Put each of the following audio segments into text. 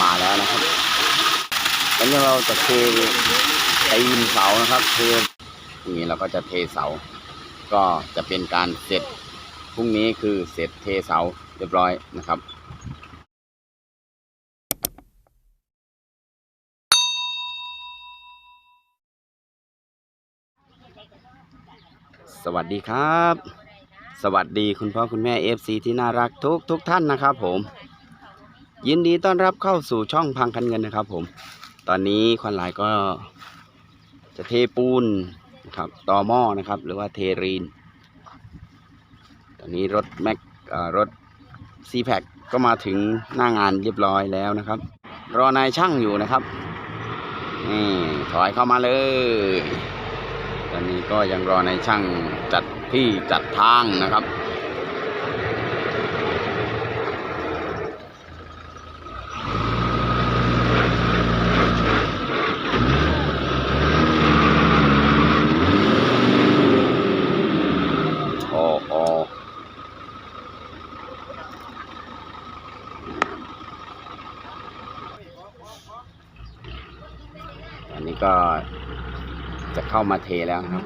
มาแล้วนะครับแล้วนี้เราจะเทตีนเสานะครับเทพรุ่งนี้เราก็จะเทเสา ก็จะเป็นการเสร็จพรุ่งนี้คือเสร็จเทเสาเรียบร้อยนะครับสวัสดีครับ สวัสดีคุณพ่อคุณแม่เอฟซีที่น่ารักทุกทุกท่านนะครับผม ยินดีต้อนรับเข้าสู่ช่องพังคันเงินนะครับ ผม ตอนนี้ควันลายก็จะเทปูนนะครับต่อหม้อนะครับ หรือว่าเทรีน ตอนนี้รถแม็กรถซีแพคก็มาถึงหน้างานเรียบร้อยแล้วนะครับ รอนายช่างอยู่นะครับนี่ถอยเข้ามาเลย ตอนนี้ก็ยังรอนายช่างจัดที่จัดทางนะครับ โอ้โอ้อันนี้ก็จะ เข้ามาเทแล้วนะครับ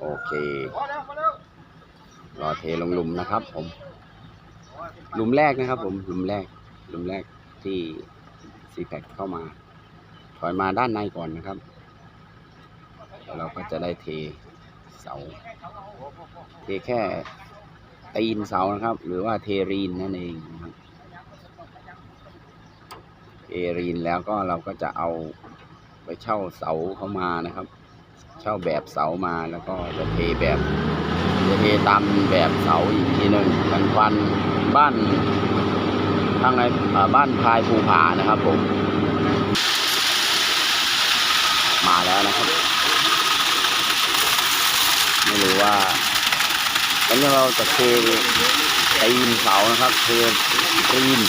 โอเค รอเทลงหลุมนะครับ ผม หลุมแรกนะครับ ผม หลุมแรก หลุมแรกที่ซีแพคเข้ามา ถอยมาด้านในก่อนนะครับ เราก็จะได้เทเสา เทแค่ตีนเสานะครับ หรือว่าเทรีนนั่นเองนะครับเทรีนแล้วก็เราก็จะเอา ไปเช่าเสาเข้ามานะครับ เช่าแบบเสามาแล้วก็จะเทแบบจะเทตามแบบเสาอีกทีหนึ่งกันควันบ้านทางไงอ่าบ้านพายภูผานะครับผม มาแล้วนะครับ ไม่รู้ว่าตอนนี้เราจะเทตีนเสานะครับเทตีน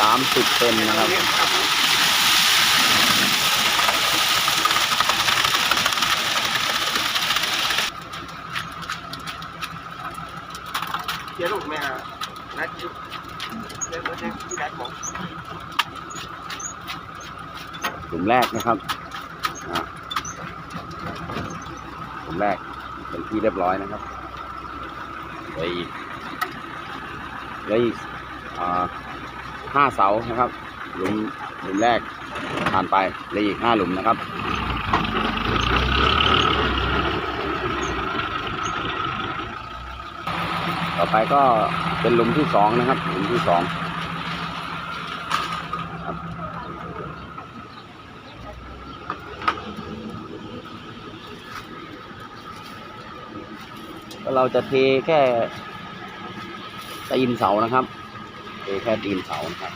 สามสิบเซนนะครับเสียลูกแม่นัดยุบเล่นรถเล่นที่นัดบอกกลุ่มแรกนะครับกลุ่มแรกเป็นที่เรียบร้อยนะครับเหลยอีกเลยอ่า ห้าเสานะครับ หลุมหลุมแรกผ่านไปเลยอีกห้าหลุมนะครับต่อไปก็เป็นหลุมที่สองนะครับ หลุมที่สองเราจะเทแค่ตีนเสานะครับ เทแค่ตีนเสานะครับ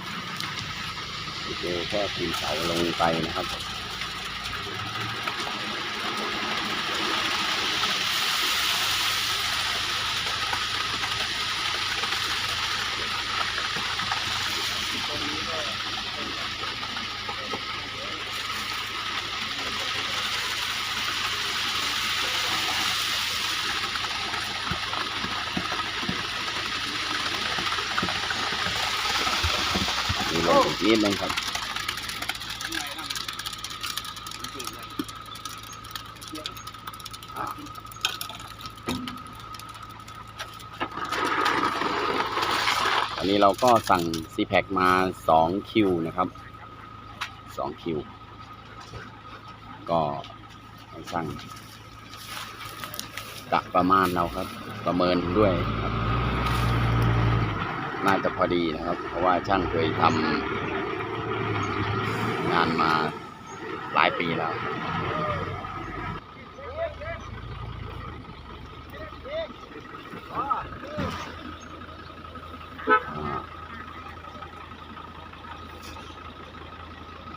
เจอแค่ตีนเสาลงไปนะครับ มีลงอีกนิดนึงครับอันนี้เราก็สั่งซีแพคมาสองคิวนะครับสองคิว ก็สั่งกะประมาณเราครับ ประเมินด้วยครับ น่าจะพอดีนะครับ เพราะว่าช่างเคยทำงานมาหลายปีแล้ว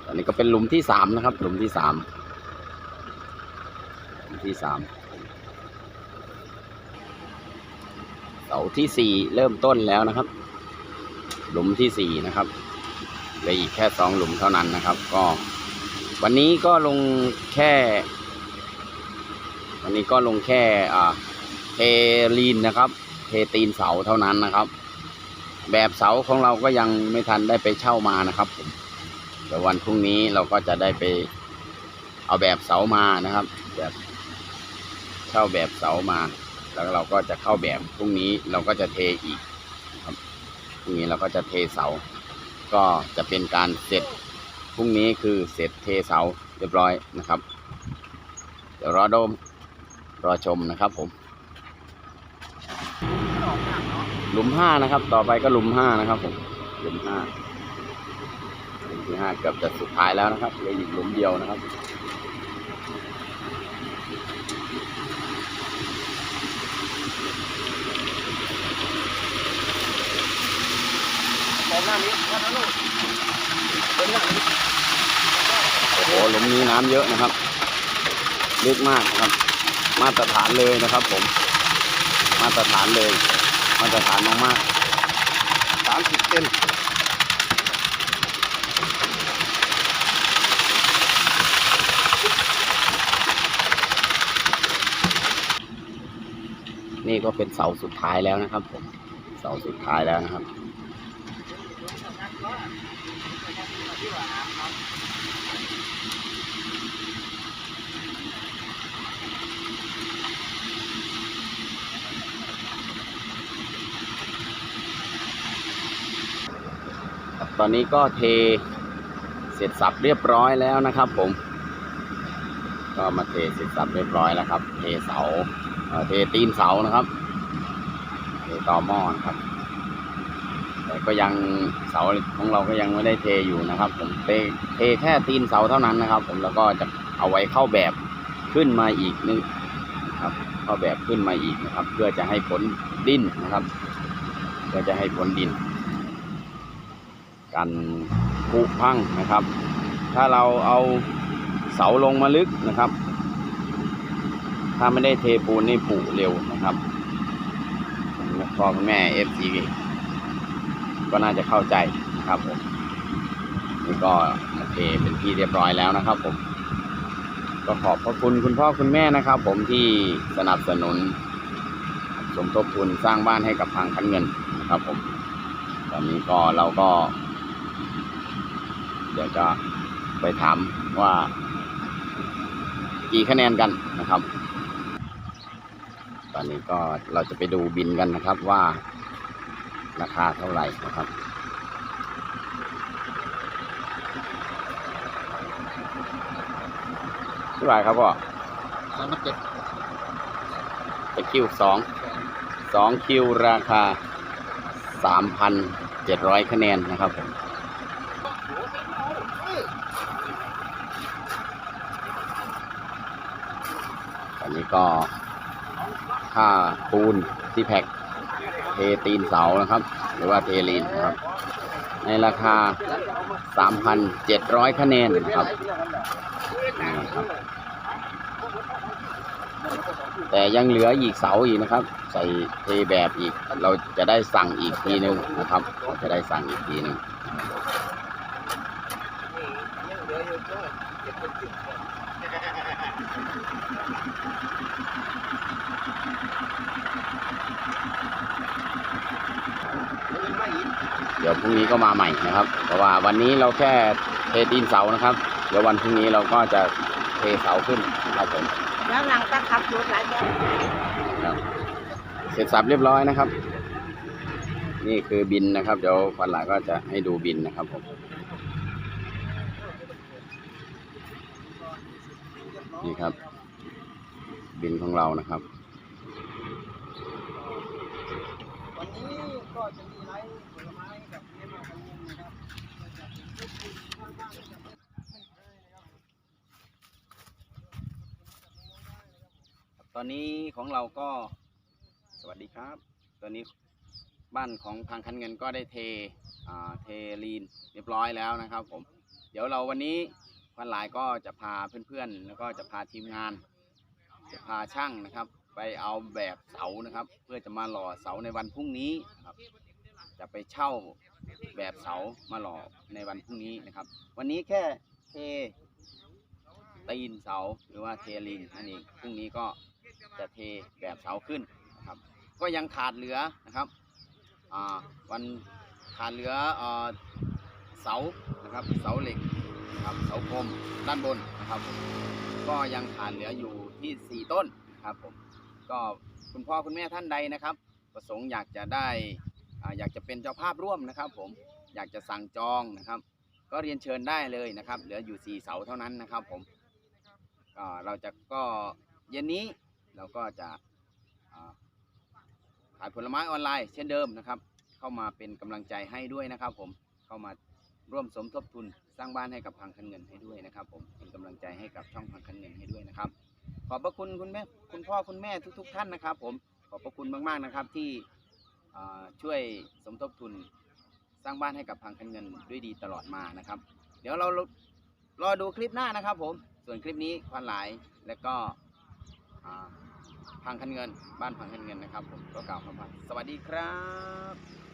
อันนี้ก็เป็นหลุมที่สามนะครับ หลุมที่สามหลุมที่สามเสาที่สี่เริ่มต้นแล้วนะครับ หลุมที่สี่นะครับเหลืออีกแค่สองหลุมเท่านั้นนะครับ ก็ วันนี้ก็ลงแค่ วันนี้ก็ลงแค่อ่าเทลีนนะครับ เทตีนเสาเท่านั้นนะครับ แบบเสาของเราก็ยังไม่ทันได้ไปเช่ามานะครับผมเดี๋ยววันพรุ่งนี้เราก็จะได้ไปเอาแบบเสามานะครับ แบบเช่าแบบเสามา แล้วเราก็จะเข้าแบบพรุ่งนี้เราก็จะเทอีกครับ รุ่งนี้เราก็จะเทเสา ก็จะเป็นการเสร็จพรุ่งนี้คือเสร็จเทเสาเรียบร้อยนะครับ เดี๋ยวรอดมรอชมนะครับผมหลุมห้านะครับ ต่อไปก็หลุมห้านะครับผมหลุมห้าหลุมที่ห้าเกือบจะสุดท้ายแล้วนะครับเหลืออีกหลุมเดียวนะครับ มองหน้านี้ว่านะลูกเป็นหน้านี้ โอ้โหหลุมนี้น้ำเยอะนะครับลึกมากนะครับ มาตรฐานเลยนะครับ ผม มาตรฐานเลย มาตรฐานมากสามสิบเซนนี่ก็เป็นเสาสุดท้ายแล้วนะครับ ผม เสาสุดท้ายแล้วนะครับ ตอนนี้ก็เทเสร็จสับเรียบร้อยแล้วนะครับผม ก็มาเทเสร็จสับเรียบร้อยแล้วครับ เทเสาเทตีนเสานะครับ เทต่อหม้อนะครับ ก็ยังเสาของเราก็ยังไม่ได้เทอยู่นะครับ ผมเทเทแค่ตีนเสาเท่านั้นนะครับ ผมแล้วก็จะเอาไว้เข้าแบบขึ้นมาอีกนึงครับ เข้าแบบขึ้นมาอีกนะครับ เพื่อจะให้ผลดินนะครับ เพื่อจะให้ผลดิน กันผุพังนะครับ ถ้าเราเอาเสาลงมาลึกนะครับ ถ้าไม่ได้เทปูนนี่ผุเร็วนะครับพ่อคุณแม่เอฟซี ก็น่าจะเข้าใจนะครับผมนี่ก็มาเทเป็นที่เรียบร้อยแล้วนะครับผม ก็ขอบพระคุณคุณพ่อคุณแม่นะครับ ผมที่สนับสนุน สมทบทุนสร้างบ้านให้กับทางคันเงินนะครับผม ตอนนี้ก็เราก็ เดี๋ยวจะไปถามว่า กี่คะแนนกันนะครับ ตอนนี้ก็เราจะไปดูบินกันนะครับว่า ราคาเท่าไหร่นะครับเท่าไหร่ครับพ่อสามสิบเจ็ดตะคิวสองสองคิวราคาสามพันเจ็ดร้อยคะแนนนะครับผมอันนี้ก็ค่าปูนที่แพ็ก เทตีนเสานะครับ หรือว่าเทลีนนะครับ ในราคา 3,700 คะแนนนะครับนี่ครับ แต่ยังเหลืออีกเสาอีกนะครับ ใส่เทแบบอีก เราจะได้สั่งอีกทีหนึงนะครับเราจะได้สั่งอีกทีหนึง เหลืออยู่ด้วยเก็บเป็นสิบเดี๋ยวพรุ่งนี้ก็มาใหม่นะครับ เพราะว่าวันนี้เราแค่เทตีนเสานะครับ เดี๋ยววันพรุ่งนี้เราก็จะเทเสาขึ้นนะครับผมแล้วหลังจากขับรถหลายแยกครับเสร็จสับเรียบร้อยนะครับ นี่คือบินนะครับ เดี๋ยววันหลังก็จะให้ดูบินนะครับผมนี่ครับ บินของเรานะครับ วันนี้ก็จะมีไลฟ์ผลไม้กับเนื้อมาคันนึงนะครับ ต อนนี้ของเราก็สวัสดีครับ ตอนนี้บ้านของทางคันเงินก็ได้เทเทลีนเรียบร้อยแล้วนะครับผม เดี๋ยวเราวันนี้วันหลายก็จะพาเพื่อนๆ แล้วก็จะพาทีมงาน จะพาช่างนะครับ ไปเอาแบบเสานะครับ เพื่อจะมาหล่อเสาในวันพรุ่งนี้นะครับ จะไปเช่าแบบเสามาหล่อในวันพรุ่งนี้นะครับ วันนี้แค่เทตีนเสาหรือว่าเทลีนนั่นเองพรุ่งนี้ก็ จะเทแบบเสาขึ้นนะครับ ก็ยังขาดเหลือนะครับวันขาดเหลือเสานะครับเสาเหล็กครับเสาคมด้านบนนะครับ ก็ยังขาดเหลืออยู่ที่ 4 ต้นนะครับผมก็คุณพ่อคุณแม่ท่านใดนะครับ ประสงค์อยากจะได้อ่าอยากจะเป็นเจ้าภาพร่วมนะครับผมอยากจะสั่งจองนะครับ ก็เรียนเชิญได้เลยนะครับ เหลืออยู่ 4 เสาเท่านั้นนะครับผมก็เราจะก็เย็นนี้ เราก็จะขายผลไม้ออนไลน์เช่นเดิมนะครับ เข้ามาเป็นกำลังใจให้ด้วยนะครับ ผมเข้ามาร่วมสมทบทุนสร้างบ้านให้กับพังคันเงินให้ด้วยนะครับ ผมเป็นกำลังใจให้กับช่องพังคันเงินให้ด้วยนะครับ ขอบพระคุณคุณแม่คุณพ่อคุณแม่ทุกๆท่านนะครับ ผมขอบพระคุณมากๆนะครับที่ช่วยสมทบทุนสร้างบ้านให้กับพังคันเงินด้วยดีตลอดมานะครับ เดี๋ยวเรารอดูคลิปหน้านะครับ ผมส่วนคลิปนี้ควันหลายและก็ พังคันเงิน บ้านพังคันเงินนะครับผมก็กล่าวคำว่าสวัสดีครับ